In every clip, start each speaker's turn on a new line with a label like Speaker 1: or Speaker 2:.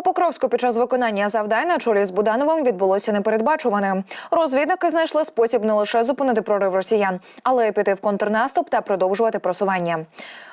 Speaker 1: У Покровську під час виконання завдань на чолі з Будановим відбулося непередбачуване. Розвідники знайшли спосіб не лише зупинити прорив росіян, але й піти в контрнаступ та продовжувати просування.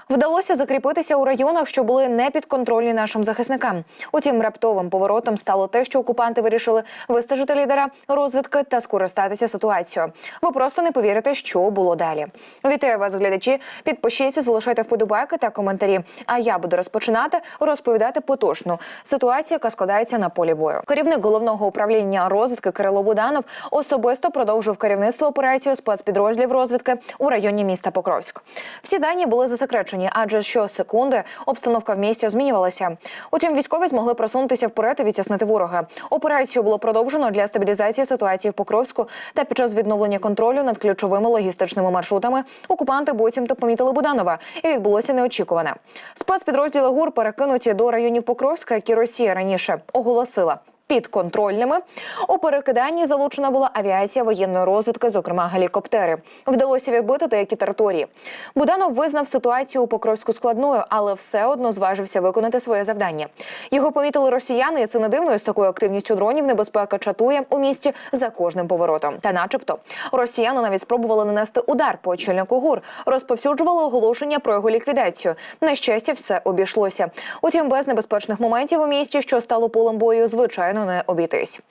Speaker 1: Вдалося закріпитися у районах, що були не підконтрольні нашим захисникам. Утім, раптовим поворотом стало те, що окупанти вирішили вистежити лідера розвідки та скористатися ситуацією. Ви просто не повірите, що було далі. Вітаю вас, глядачі. Підпишіться, залишайте вподобайки та коментарі. А я буду розпочинати розповідати поточну ситуацію, яка складається на полі бою. Керівник головного управління розвідки Кирило Буданов особисто продовжив керівництво операції спецпідрозділів розвідки у районі міста Покровськ. Всі дані були засекречені, адже щосекунди обстановка в місті змінювалася. Утім, військові змогли просунутися вперед і відтіснити ворога. Операцію було продовжено для стабілізації ситуації в Покровську та під час відновлення контролю над ключовими логістичними маршрутами окупанти буцімто помітили Буданова, і відбулося неочікуване. Спецпідрозділи ГУР перекинуті до районів Покровська, які Росія раніше оголосила. Підконтрольними у перекиданні залучена була авіація воєнної розвідки, зокрема гелікоптери. Вдалося відбити деякі території. Буданов визнав ситуацію у Покровську складною, але все одно зважився виконати своє завдання. Його помітили росіяни, і це не дивно. З такою активністю дронів небезпека чатує у місті за кожним поворотом. Та, начебто, росіяни навіть спробували нанести удар по очільнику ГУР, розповсюджували оголошення про його ліквідацію. На щастя, все обійшлося. Утім, без небезпечних моментів у місті, що стало полем бою, звичайно не обійтись.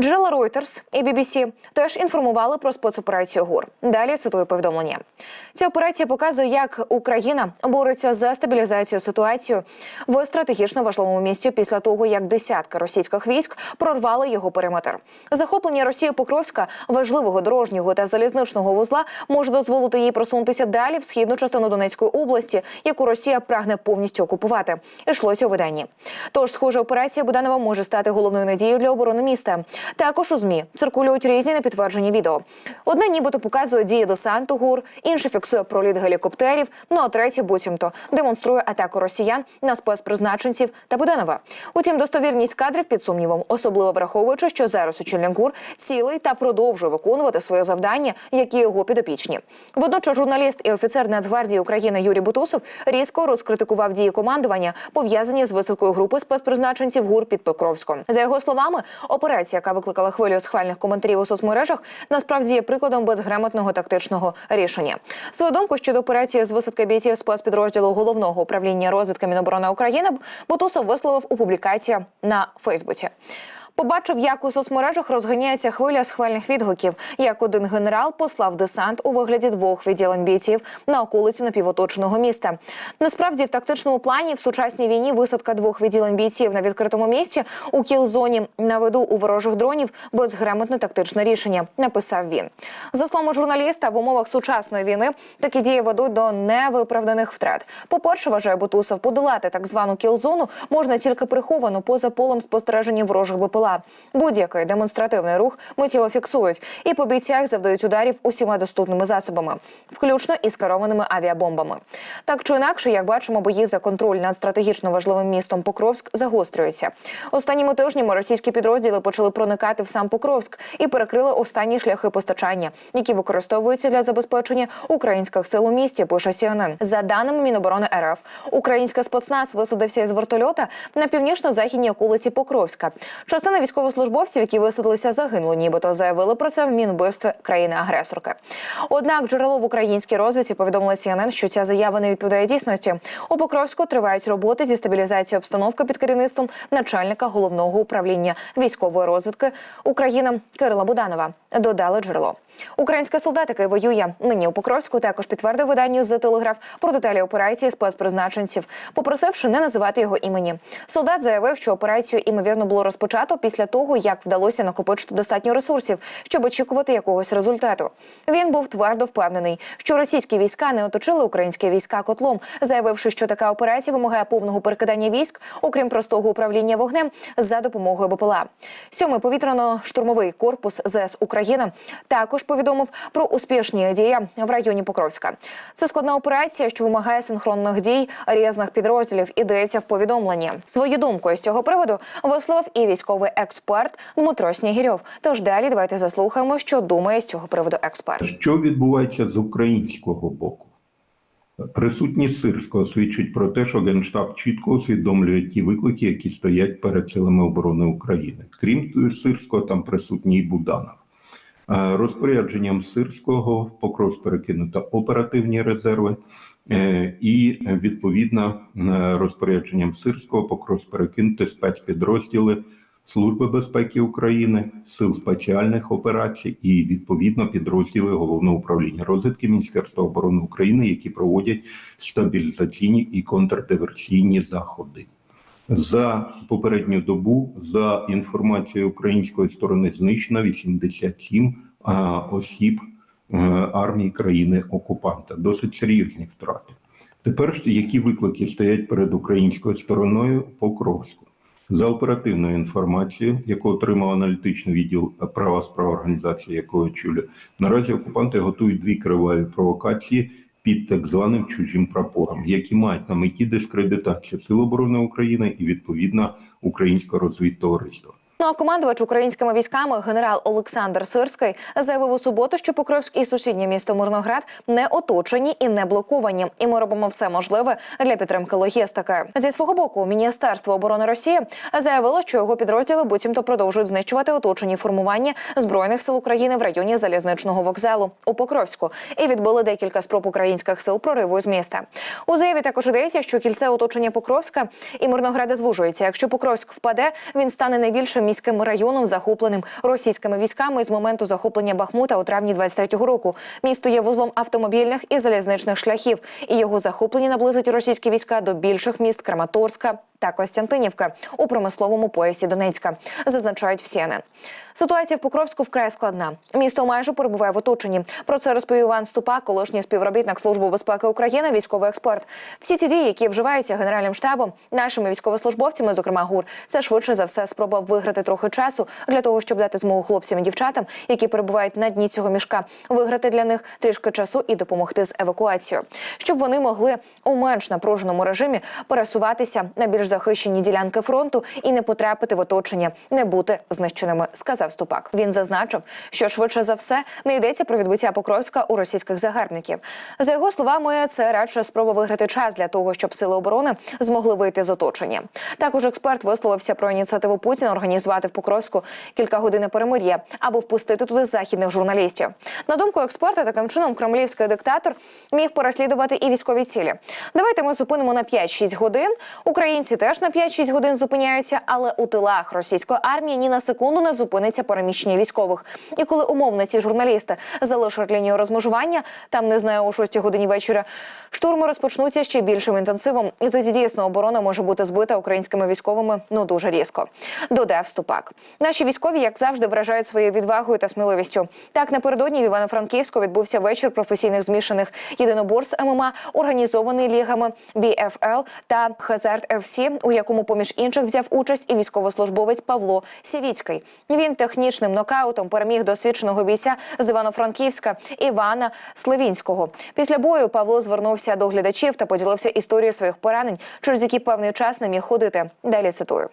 Speaker 1: Джерела Reuters і BBC теж інформували про спецоперацію ГУР. Далі цитую повідомлення. Ця операція показує, як Україна бореться за стабілізацію ситуації в стратегічно важливому місці після того, як десятки російських військ прорвали його периметр. Захоплення Росії Покровська важливого дорожнього та залізничного вузла може дозволити їй просунутися далі в східну частину Донецької області, яку Росія прагне повністю окупувати. Ішлося у виданні. Тож, схоже, операція Буданова може стати головною надією для оборони міста. Також у змі циркулюють різні непідтверджені відео. Одне нібито показує дії десанту гур, інше фіксує проліт гелікоптерів. Ну а третє буцімто демонструє атаку росіян на спецпризначенців та Буданова. Утім, достовірність кадрів під сумнівом, особливо враховуючи, що зараз очільник ГУР цілий та продовжує виконувати своє завдання, які його підопічні. Водночас журналіст і офіцер Нацгвардії України Юрій Бутусов різко розкритикував дії командування, пов'язані з висадкою групи спецпризначенців ГУР під Покровськом. За його словами, операція, яка викликала хвилю схвальних коментарів у соцмережах, насправді є прикладом безграмотного тактичного рішення. Свою думку щодо операції з висадки бійців спецпідрозділу головного управління розвідки Міноборони України Бутусов висловив у публікації на Фейсбуці. Побачив, як у соцмережах розганяється хвиля схвальних відгуків, як один генерал послав десант у вигляді двох відділень бійців на околиці напівоточеного міста. Насправді, в тактичному плані в сучасній війні висадка двох відділень бійців на відкритому місці у кіл-зоні на виду у ворожих дронів безграмотне тактичне рішення. Написав він. За словами журналіста, в умовах сучасної війни такі дії ведуть до невиправданих втрат. По перше, вважає Бутусов, подолати так звану кіл-зону можна тільки приховано поза полем спостереження ворожих БПЛА. Будь-який демонстративний рух миттєво фіксують і по бійцях завдають ударів усіма доступними засобами, включно із керованими авіабомбами. Так чи інакше, як бачимо, бої за контроль над стратегічно важливим містом Покровськ загострюються. Останніми тижнями російські підрозділи почали проникати в сам Покровськ і перекрили останні шляхи постачання, які використовуються для забезпечення українських сил у місті. Пише CNN. За даними Міноборони РФ, українська спецназ висадився із вертольота на північно-західній околиці Покровська. Частина військовослужбовців, які висадилися, загинули, нібито заявили про це в мінбивстві країни-агресорки. Однак джерело в українській розвідці повідомило CNN, що ця заява не відповідає дійсності. У Покровську тривають роботи зі стабілізації обстановки під керівництвом начальника головного управління військової розвідки України Кирила Буданова. Додали джерело. Український солдат, який воює нині у Покровську, також підтвердив виданню з телеграф про деталі операції спецпризначенців, попросивши не називати його імені. Солдат заявив, що операцію імовірно було розпочато після того, як вдалося накопичити достатньо ресурсів, щоб очікувати якогось результату. Він був твердо впевнений, що російські війська не оточили українські війська котлом, заявивши, що така операція вимагає повного перекидання військ, окрім простого управління вогнем за допомогою БПЛА. Сьомий повітряно-штурмовий корпус ЗС Україна також повідомив про успішні дії в районі Покровська. Це складна операція, що вимагає синхронних дій різних підрозділів. Ідеться в повідомленні. Свою думку з цього приводу висловив і військовий експерт Дмитро Снігірьов. Тож далі давайте заслухаємо, що думає з цього приводу експерт.
Speaker 2: Що відбувається з українського боку? Присутність Сирського свідчить про те, що Генштаб чітко усвідомлює ті виклики, які стоять перед силами оборони України. Крім Сирського, там присутній Буданов. Е, Розпорядженням Сирського в Покровськ перекинуто оперативні резерви, е, і відповідно е, розпорядженням Сирського Покровськ перекинути спецпідрозділи Служби безпеки України, сил спеціальних операцій і відповідно підрозділи головного управління розвідки Міністерства оборони України, які проводять стабілізаційні і контрдиверсійні заходи. За попередню добу, за інформацією української сторони, знищено 87 а, осіб е, армії країни окупанта. Досить серйозні втрати. Тепер які виклики стоять перед українською стороною Покровську? За оперативною інформацією, яку отримав аналітичний відділ права справ організації, якого очолюю, наразі окупанти готують дві криваві провокації під так званим чужим прапором, які мають на меті дискредитацію Сил оборони України і відповідно українського розвідтовариства.
Speaker 1: Ну а командувач українськими військами генерал Олександр Сирський заявив у суботу, що Покровськ і сусіднє місто Мирноград не оточені і не блоковані. І ми робимо все можливе для підтримки логістики. Зі свого боку, Міністерство оборони Росії заявило, що його підрозділи буцімто продовжують знищувати оточені формування збройних сил України в районі залізничного вокзалу у Покровську і відбили декілька спроб українських сил прориву з міста. У заяві також йдеться, що кільце оточення Покровська і Мирнограда звужується. Якщо Покровськ впаде, він стане найбільшим міським районом, захопленим російськими військами з моменту захоплення Бахмута у травні 23-го року. Місто є вузлом автомобільних і залізничних шляхів, і його захоплення наблизить російські війська до більших міст Краматорська. Та Костянтинівка у промисловому поясі Донецька зазначають в CNN. Ситуація в Покровську вкрай складна. Місто майже перебуває в оточенні. Про це розповів Іван Ступак, колишній співробітник Служби безпеки України, військовий експерт. Всі ці дії, які вживаються генеральним штабом, нашими військовослужбовцями, зокрема ГУР, це швидше за все спроба виграти трохи часу для того, щоб дати змогу хлопцям і дівчатам, які перебувають на дні цього мішка, виграти для них трішки часу і допомогти з евакуацією, щоб вони могли у менш напруженому режимі пересуватися на більш захищені ділянки фронту і не потрапити в оточення, не бути знищеними, сказав Ступак. Він зазначив, що швидше за все не йдеться про відбиття Покровська у російських загарбників. За його словами, це радше спроба виграти час для того, щоб сили оборони змогли вийти з оточення. Також експерт висловився про ініціативу Путіна організувати в Покровську кілька годин перемир'я або впустити туди західних журналістів. На думку експерта, таким чином кремлівський диктатор міг переслідувати і військові цілі. Давайте ми зупинимо на 5-6 годин. Українці теж на 5-6 годин зупиняються, але у тилах російської армії ні на секунду не зупиниться переміщення військових. І коли умовно ці журналісти залишать лінію розмежування, там не знаю, о 6 годині вечора, штурми розпочнуться ще більшим інтенсивом. І тоді дійсно оборона може бути збита українськими військовими ну дуже різко. Додав Ступак. Наші військові, як завжди, вражають своєю відвагою та сміливістю. Так напередодні в Івано-Франківську відбувся вечір професійних змішаних єдиноборств ММА, організований лігами BFL та Hazard У якому поміж інших взяв участь і військовослужбовець Павло Сівіцький. Він технічним нокаутом переміг досвідченого бійця з Івано-Франківська Івана Сливінського. Після бою Павло звернувся до глядачів та поділився історією своїх поранень, через які певний час не міг ходити. Далі цитую.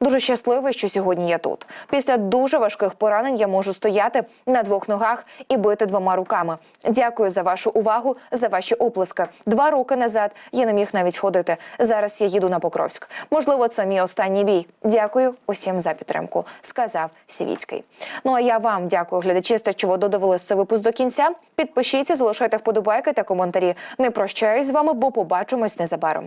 Speaker 1: Дуже щасливий, що сьогодні я тут. Після дуже важких поранень я можу стояти на двох ногах і бити двома руками. Дякую за вашу увагу, за ваші оплески. Два роки назад я не міг навіть ходити. Зараз я їду на Покровськ. Можливо, це мій останній бій. Дякую усім за підтримку, сказав Сівіцький. Ну а я вам дякую, глядачі, ви додивились цей випуск до кінця. Підпишіться, залишайте вподобайки та коментарі. Не прощаюсь з вами, бо побачимось незабаром.